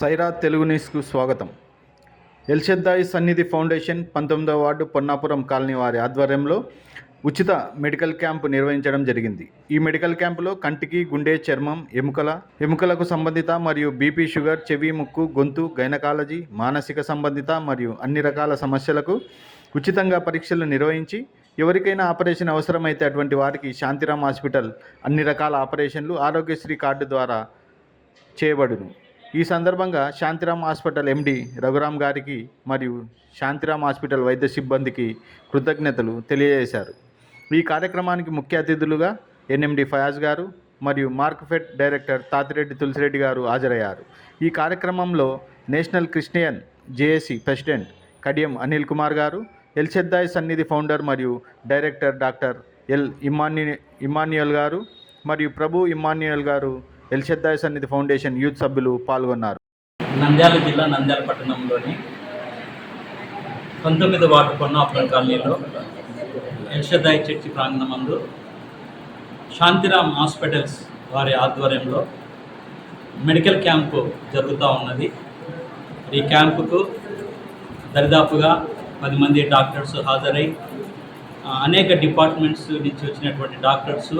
సైరా తెలుగు న్యూస్కు స్వాగతం. ఎల్షద్దాయి సన్నిధి ఫౌండేషన్ పంతొమ్మిదవ వార్డు పొన్నాపురం కాలనీ వారి ఆధ్వర్యంలో ఉచిత మెడికల్ క్యాంపు నిర్వహించడం జరిగింది. ఈ మెడికల్ క్యాంపులో కంటికి గుండె చర్మం ఎముకల ఎముకలకు సంబంధిత మరియు బీపీ షుగర్ చెవి ముక్కు గొంతు గైనకాలజీ మానసిక సంబంధిత మరియు అన్ని రకాల సమస్యలకు ఉచితంగా పరీక్షలు నిర్వహించి ఎవరికైనా ఆపరేషన్ అవసరమైతే అటువంటి వారికి శాంతిరామ్ హాస్పిటల్ అన్ని రకాల ఆపరేషన్లు ఆరోగ్యశ్రీ కార్డు ద్వారా చేయబడును. ఈ సందర్భంగా శాంతిరామ్ హాస్పిటల్ ఎండి రఘురామ్ గారికి మరియు శాంతిరామ్ హాస్పిటల్ వైద్య సిబ్బందికి కృతజ్ఞతలు తెలియజేశారు. ఈ కార్యక్రమానికి ముఖ్య అతిథులుగా ఎన్ఎండి ఫయాజ్ గారు మరియు మార్క్ఫెడ్ డైరెక్టర్ తాతిరెడ్డి తులసిరెడ్డి గారు హాజరయ్యారు. ఈ కార్యక్రమంలో national Christian JAC president Kadiyam Anil Kumar గారు ఎల్చెద్దాయ్ సన్నిధి ఫౌండర్ మరియు డైరెక్టర్ డాక్టర్ ఎల్ ఇమాన్యు ఇమాన్యుయల్ గారు మరియు ప్రభు ఇమాన్యుయల్ గారు ఎల్చెద్దాయ్ సన్నిధి ఫౌండేషన్ యూత్ సభ్యులు పాల్గొన్నారు. నంద్యాల జిల్లా నంద్యాల పట్టణంలోని పంతొమ్మిది వార్డు పొన్నాపురం కాలనీలో ఎల్షదాయ్ చర్చి ప్రాంగణమందు శాంతిరామ్ హాస్పిటల్స్ వారి ఆధ్వర్యంలో మెడికల్ క్యాంపు జరుగుతూ ఉన్నది. ఈ క్యాంపుకు దరిదాపుగా పది మంది డాక్టర్స్ హాజరై అనేక డిపార్ట్మెంట్స్ నుంచి వచ్చినటువంటి డాక్టర్స్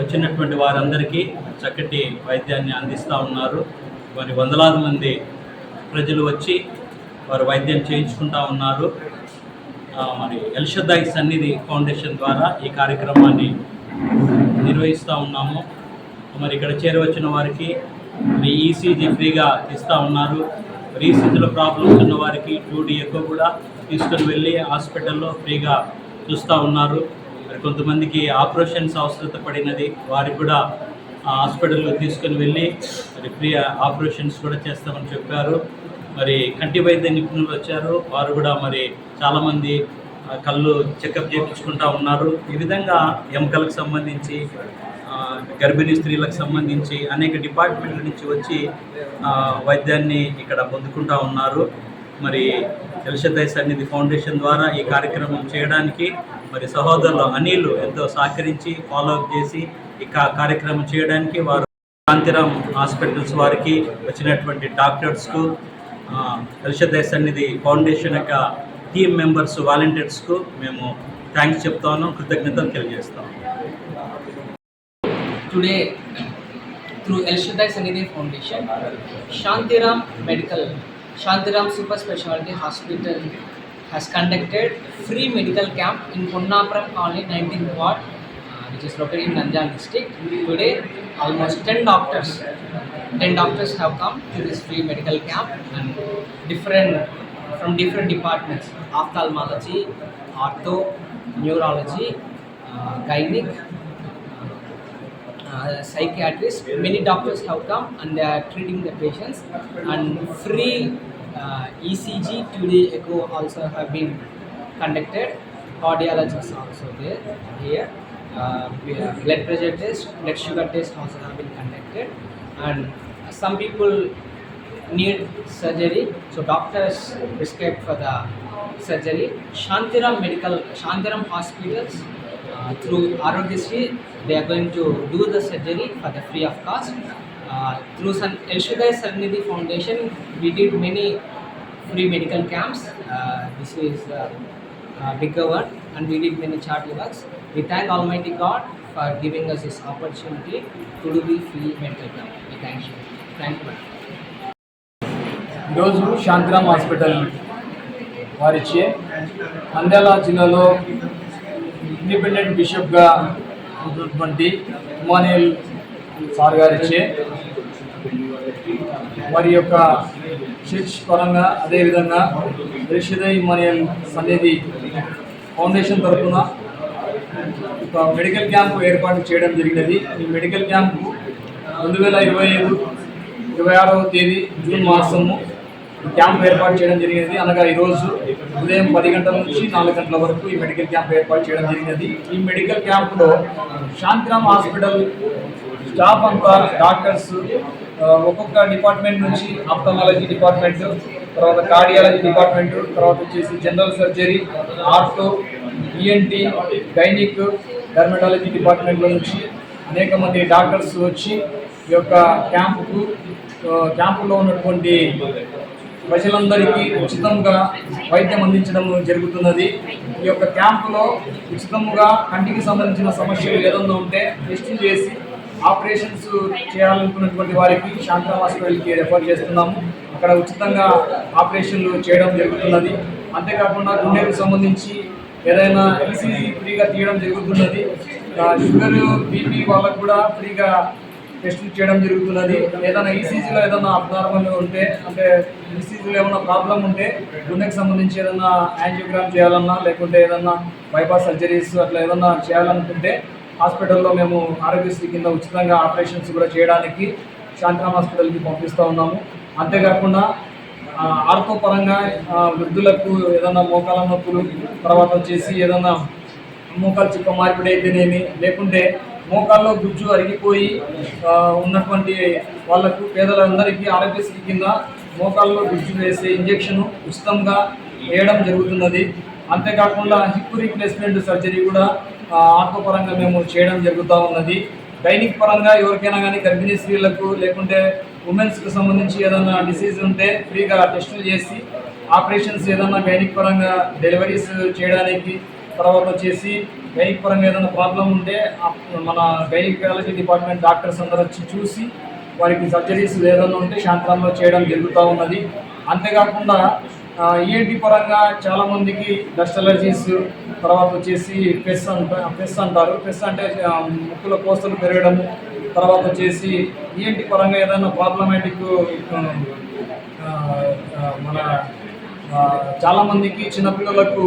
వచ్చినటువంటి వారందరికీ చక్కటి వైద్యాన్ని అందిస్తూ ఉన్నారు. మరి వందలాది మంది ప్రజలు వచ్చి వారు వైద్యం చేయించుకుంటా ఉన్నారు. మరి ఎల్షదాయి సన్నిధి ఫౌండేషన్ ద్వారా ఈ కార్యక్రమాన్ని నిర్వహిస్తూ ఉన్నాము. మరి ఇక్కడ చేరవచ్చిన వారికి మరి ఈసీజీ ఫ్రీగా ఇస్తూ ఉన్నారు. మరి ఈసీజీలో ప్రాబ్లమ్స్ ఉన్న వారికి టూడీ ఎక్కువ కూడా తీసుకొని వెళ్ళి హాస్పిటల్లో ఫ్రీగా చూస్తూ ఉన్నారు. మరి కొంతమందికి ఆపరేషన్స్ అవసరత పడినది వారికి కూడా హాస్పిటల్లో తీసుకుని వెళ్ళి మరి ఫ్రీ ఆపరేషన్స్ కూడా చేస్తామని చెప్పారు. మరి కంటి వైద్య నిపుణులు వచ్చారు. వారు కూడా మరి చాలామంది కళ్ళు చెకప్ చేయించుకుంటా ఉన్నారు. ఈ విధంగా ఎముకలకు సంబంధించి గర్భిణీ స్త్రీలకు సంబంధించి అనేక డిపార్ట్మెంట్ల నుంచి వచ్చి వైద్యాన్ని ఇక్కడ పొందుకుంటా ఉన్నారు. మరి ఎల్షదై సన్నిధి ఫౌండేషన్ ద్వారా ఈ కార్యక్రమం చేయడానికి మరి సహోదరులు అనిల్ ఎంతో సహకరించి ఫాలో అప్ చేసి ఇక కార్యక్రమం చేయడానికి వారు శాంతిరామ్ హాస్పిటల్స్ వారికి వచ్చినటువంటి డాక్టర్స్కు హరిషదేశ్ అనేది ఫౌండేషన్ యొక్క టీమ్ మెంబర్స్ వాలంటీర్స్కు మేము థ్యాంక్స్ చెప్తాను కృతజ్ఞతలు తెలియజేస్తాం today through Elshaddai Sannidhi foundation Shantiram medical Shantiram super speciality hospital has conducted free medical camp in Ponnapuram colony nineteenth ward which is located in Nanjal district. Today, almost 10 doctors, 10 doctors have come to this free medical camp and different from different departments, ophthalmology, ortho, neurology, uh, gynec, uh, psychiatrists, many doctors have come and they are treating the patients and free uh, ECG, 2D echo also have been conducted. Cardiologists also there here. Uh, blood pressure test, blood sugar test also have been conducted and some people need surgery so doctors prescribe for the surgery shantiram medical shantiram hospitals uh, through Arogyasri, they are going to do the surgery for the free of cost. Uh, through San El Shaddai Sarnidhi Foundation, we did many free medical camps. Uh, this is uh, a bigger one, and we did many charity works. We thank Almighty God for giving us this opportunity to do the free mental camp. We thank you. Thank you. ఈరోజు Shantiram hospital వారిచ్చే Mandyala జిల్లాలో independent బిషప్గా ఉన్నటువంటి ఉమానియల్ sir గారిచ్చే వారి యొక్క church పరంగా అదేవిధంగా రిషిద Emmanuel సన్నిధి foundation తరఫున ఒక మెడికల్ క్యాంప్ ఏర్పాటు చేయడం జరిగినది. ఈ మెడికల్ క్యాంపు రెండు వేల ఇరవై ఐదు ఇరవై ఆరవ తేదీ జూన్ మాసము క్యాంప్ ఏర్పాటు చేయడం జరిగినది. అనగా ఈరోజు ఉదయం పది గంటల నుంచి నాలుగు గంటల వరకు ఈ మెడికల్ క్యాంప్ ఏర్పాటు చేయడం జరిగినది. ఈ మెడికల్ క్యాంపులో శాంతిరామ్ హాస్పిటల్ స్టాఫ్ అంతా డాక్టర్స్ ఒక్కొక్క డిపార్ట్మెంట్ నుంచి ఆప్థమాలజీ డిపార్ట్మెంట్ తర్వాత కార్డియాలజీ డిపార్ట్మెంట్ తర్వాత వచ్చేసి general surgery ortho ENT gynaec dermatology డిపార్ట్మెంట్లో నుంచి అనేక మంది డాక్టర్స్ వచ్చి ఈ యొక్క క్యాంపుకు క్యాంపులో ఉన్నటువంటి ప్రజలందరికీ ఉచితంగా వైద్యం అందించడం జరుగుతున్నది. ఈ యొక్క క్యాంపులో ఉచితంగా కంటికి సంబంధించిన సమస్యలు ఏదన్నా ఉంటే టెస్టింగ్ చేసి ఆపరేషన్స్ చేయాలనుకున్నటువంటి వారికి శాంతా హాస్పిటల్కి రెఫర్ చేస్తున్నాము. అక్కడ ఉచితంగా ఆపరేషన్లు చేయడం జరుగుతున్నది. అంతేకాకుండా గుండెకు సంబంధించి ఏదైనా ఈసీజీ ఫ్రీగా తీయడం జరుగుతున్నది. షుగర్ బీపీ వాళ్ళకు కూడా ఫ్రీగా టెస్టులు చేయడం జరుగుతున్నది. ఏదైనా ఈసీజీలో ఏదైనా అబ్నార్మల్ ఉంటే అంటే ఈసీజీలో ఏమైనా ప్రాబ్లం ఉంటే గుండెకి సంబంధించి ఏదైనా యాంజియోగ్రామ్ చేయాలన్నా లేకుంటే ఏదైనా బైపాస్ సర్జరీస్ అట్లా ఏదైనా చేయాలనుకుంటే హాస్పిటల్లో మేము ఆరోగ్యశ్రీ కింద ఉచితంగా ఆపరేషన్స్ కూడా చేయడానికి శాంతరామ్ హాస్పిటల్కి పంపిస్తూ ఉన్నాము. అంతేకాకుండా ఆర్థో పరంగా వృద్ధులకు ఏదైనా మోకాల నొప్పులు తర్వాత వచ్చేసి ఏదైనా మోకాలు చిక్క మార్పిడి అయితేనేమి లేకుంటే మోకాల్లో గుజ్జు అరిగిపోయి ఉన్నటువంటి వాళ్ళకు పేదలందరికీ ఆరోగ్యశ్రీ కింద మోకాల్లో గుజ్జు వేసే ఇంజెక్షన్ ఉచితంగా వేయడం జరుగుతున్నది. అంతేకాకుండా హిప్ రీప్లేస్మెంట్ సర్జరీ కూడా ఆ, పరంగా మేము చేయడం జరుగుతూ ఉన్నది. డైనిక్ పరంగా ఎవరికైనా కానీ గర్భిణీ స్త్రీలకు లేకుంటే ఉమెన్స్కి సంబంధించి ఏదైనా డిసీజ్ ఉంటే ఫ్రీగా టెస్టులు చేసి ఆపరేషన్స్ ఏదైనా గైనిక్ పరంగా డెలివరీస్ చేయడానికి తర్వాత వచ్చేసి గైనిక్ పరంగా ఏదైనా ప్రాబ్లం ఉంటే మన గైనికాలజీ డిపార్ట్మెంట్ డాక్టర్స్ అందరూ వచ్చి చూసి వారికి సర్జరీస్ ఏదైనా ఉంటే శాంతరంలో చేయడం జరుగుతూ ఉన్నది. అంతేకాకుండా ఈఎన్టీ పరంగా చాలామందికి డస్ట్ అలర్జీస్ తర్వాత వచ్చేసి పెస్ అంట పెస్ అంటారు. పెస్ అంటే ముక్కుల ముక్కులో కోస్తలు పెరగడము తర్వాత వచ్చేసి ఈఎన్టీ పరంగా ఏదైనా ప్రాబ్లమాటిక్ మన చాలామందికి చిన్నపిల్లలకు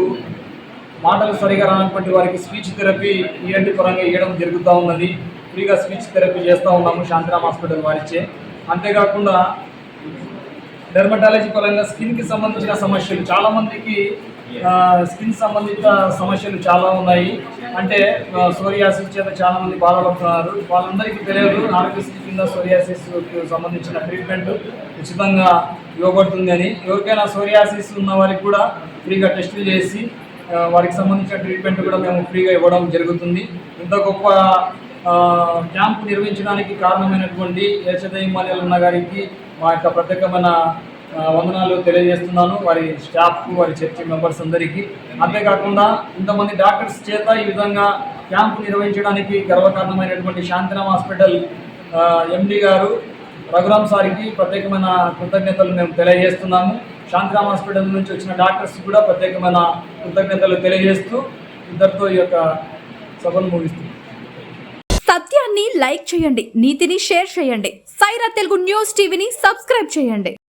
మాటలు సరిగా రానటువంటి వారికి స్పీచ్ థెరపీ ఈఎన్టీ పరంగా ఇవ్వడం జరుగుతూ ఉన్నది. ఫ్రీగా స్పీచ్ థెరపీ చేస్తూ ఉన్నాము శాంతిరామ్ హాస్పిటల్ వారిచే. అంతేకాకుండా డెర్మటాలజీ పరంగా స్కిన్కి సంబంధించిన సమస్యలు. చాలామందికి స్కిన్ సంబంధిత సమస్యలు చాలా ఉన్నాయి. అంటే సోరియాసిస్ చేత చాలామంది బాధపడుతున్నారు వాళ్ళందరికీ తెలియదు ఆరోగ్యశ్రీ కింద సోరియాసిస్ సంబంధించిన ట్రీట్మెంట్ ఉచితంగా ఇవ్వబడుతుంది అని. ఎవరికైనా సోరియాసిస్ ఉన్న వారికి కూడా ఫ్రీగా టెస్టులు చేసి వారికి సంబంధించిన ట్రీట్మెంట్ కూడా మేము ఫ్రీగా ఇవ్వడం జరుగుతుంది. ఇంత గొప్ప క్యాంప్ నిర్వహించడానికి కారణమైనటువంటి యశోదయ అన్న గారికి మా యొక్క ప్రత్యేకమైన వందనాలు తెలియజేస్తున్నాను. వారి స్టాఫ్ వారి చర్చి మెంబర్స్ అందరికీ. అంతేకాకుండా ఇంతమంది డాక్టర్స్ చేత ఈ విధంగా క్యాంపు నిర్వహించడానికి గర్వకారణమైనటువంటి శాంతిరామ్ హాస్పిటల్ ఎండి గారు రఘురామ్ సార్కి ప్రత్యేకమైన కృతజ్ఞతలు మేము తెలియజేస్తున్నాము. శాంతిరామ్ హాస్పిటల్ నుంచి వచ్చిన డాక్టర్స్ కూడా ప్రత్యేకమైన కృతజ్ఞతలు తెలియజేస్తూ ఇద్దరితో ఈ యొక్క సభను ముగిస్తున్నాం. సత్యాన్ని లైక్ చేయండి నీతిని షేర్ చేయండి. సైరా తెలుగు న్యూస్ టీవీని సబ్స్క్రైబ్ చేయండి.